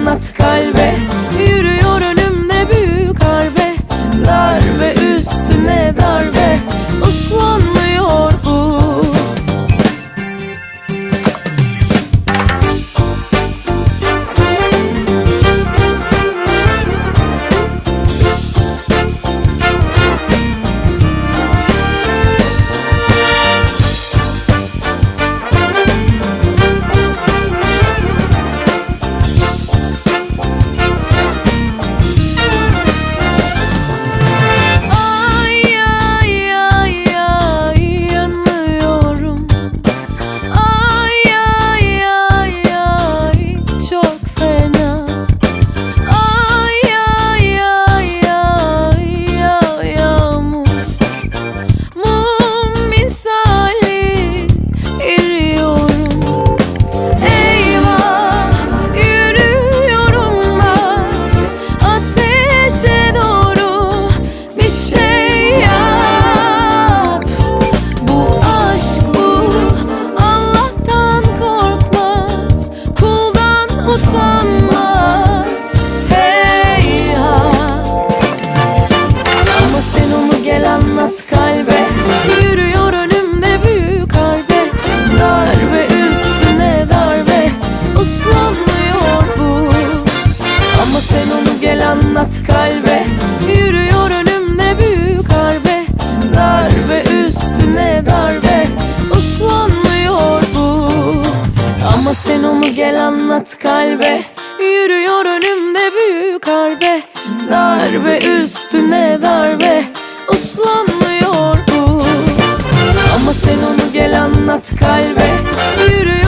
anlat kalbe Yürüyor önümde büyük harbe. Darbe üstüne darbe Uslanmıyor bu. Ama sen onu gel anlat kalbe. Yürüyor önümde büyük harbe. Darbe üstüne darbe Uslanmıyor bu. Ama sen onu gel anlat kalbe. Yürüyor önümde büyük harbe. Darbe üstüne darbe Uslanmıyor kalbe Yürüyor